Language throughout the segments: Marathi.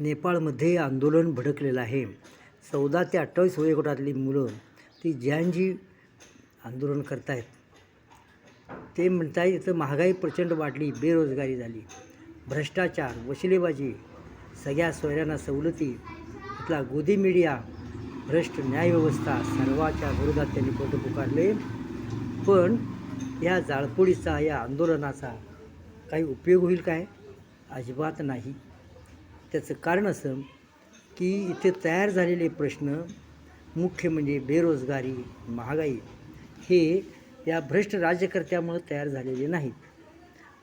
नेपाळमध्ये आंदोलन भडकलेलं आहे. चौदा ते अठ्ठावीस वयोगटातली मुलं ती ज्यांजी आंदोलन करत आहेत ते म्हणताय इथं महागाई प्रचंड वाढली बेरोजगारी झाली. भ्रष्टाचार वशिलेबाजी सगळ्या सोयऱ्यांना सवलती इथला गोदी मीडिया भ्रष्ट न्यायव्यवस्था सर्वाच्या विरोधात त्यांनी पोट पुकारले. पण या जाळपोळीचा या आंदोलनाचा काही उपयोग होईल काय? अजिबात नाही. त्याचं कारण असं की इथे तयार झालेले प्रश्न मुख्य म्हणजे बेरोजगारी महागाई हे या भ्रष्ट राज्यकर्त्यामुळं तयार झालेले नाहीत.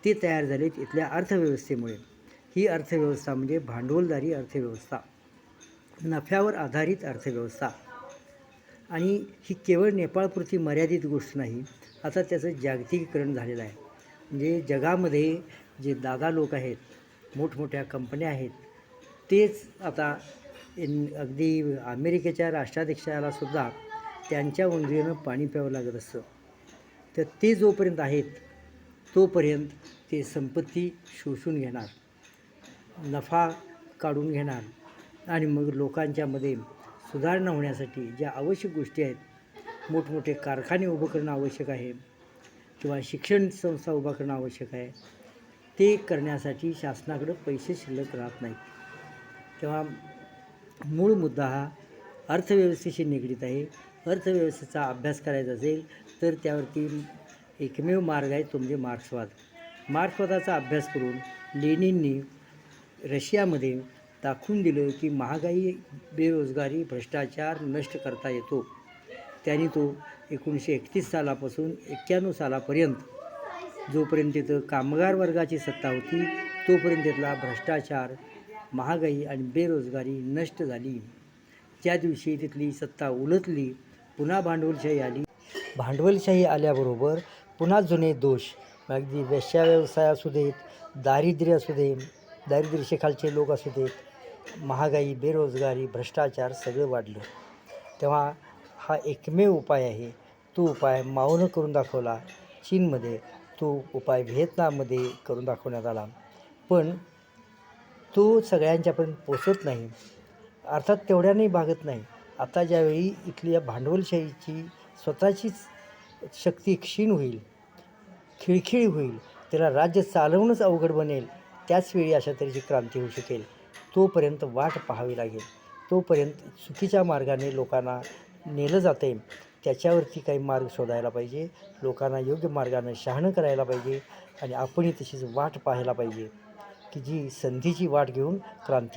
ते तयार झालेत इथल्या अर्थव्यवस्थेमुळे. ही अर्थव्यवस्था म्हणजे भांडवलदारी अर्थव्यवस्था. नफ्यावर आधारित अर्थव्यवस्था. आणि ही केवळ नेपाळपुरती मर्यादित गोष्ट नाही आता त्याचं जागतिकीकरण झालेलं आहे. म्हणजे जगामध्ये जे दादा लोक आहेत मोठमोठ्या कंपन्या आहेत तेच आता इन अगदी अमेरिकेच्या राष्ट्राध्यक्षाला सुद्धा त्यांच्या उंदरीनं पाणी प्यावं लागत असतं. तर ते जोपर्यंत आहेत तोपर्यंत ते संपत्ती शोषून घेणार नफा काढून घेणार आणि मग लोकांच्यामध्ये सुधारणा होण्यासाठी ज्या आवश्यक गोष्टी आहेत मोठमोठे कारखाने उभं करणं आवश्यक आहे किंवा शिक्षण संस्था उभा करणं आवश्यक आहे ते करण्यासाठी शासनाकडं पैसे शिल्लक राहत नाहीत. तेव्हा मूळ मुद्दा हा अर्थव्यवस्थेशी निगडीत आहे. अर्थव्यवस्थेचा अभ्यास करायचा असेल तर त्यावरती एकमेव मार्ग आहे तो म्हणजे मार्क्सवाद. मार्क्सवादाचा अभ्यास करून लेनिननी रशियामध्ये दाखवून दिलं की महागाई बेरोजगारी भ्रष्टाचार नष्ट करता येतो. त्यांनी तो एकोणीसशे एकतीस सालापासून एक्क्याण्णव सालापर्यंत जोपर्यंत तिथं कामगार वर्गाची सत्ता होती तोपर्यंत तिथला भ्रष्टाचार महागाई आणि बेरोजगारी नष्ट झाली. ज्या दिवशी तिथली सत्ता उलटली पुन्हा भांडवलशाही आली. भांडवलशाही आल्याबरोबर पुन्हा जुने दोष अगदी वेश्या व्यवसाय असू देत दारिद्र्य असू दे दारिद्र्यशेखालचे लोक असू देत महागाई बेरोजगारी भ्रष्टाचार सगळं वाढलं. तेव्हा हा एकमेव उपाय आहे. तो उपाय माऊनं करून दाखवला. चीनमध्ये तो उपाय व्हिएतनाममध्ये करून दाखवण्यात आला. पण तो सगळ्यांच्यापर्यंत पोचत नाही. अर्थात तेवढ्याने भागत नाही. आता ज्यावेळी इथल्या भांडवलशाहीची स्वतःचीच शक्ती क्षीण होईल खिळखिळी होईल त्याला राज्य चालवणंच अवघड बनेल त्याचवेळी अशा तऱ्हेची क्रांती होऊ शकेल. तोपर्यंत वाट पाहावी लागेल. तोपर्यंत चुकीच्या मार्गाने लोकांना नेलं जाते त्याच्यावरती काही मार्ग शोधायला पाहिजे. लोकांना योग्य मार्गानं शहाणं करायला पाहिजे. आणि आपणही तशीच वाट पाहायला पाहिजे. की जी संधीची वाट घेऊन क्रांती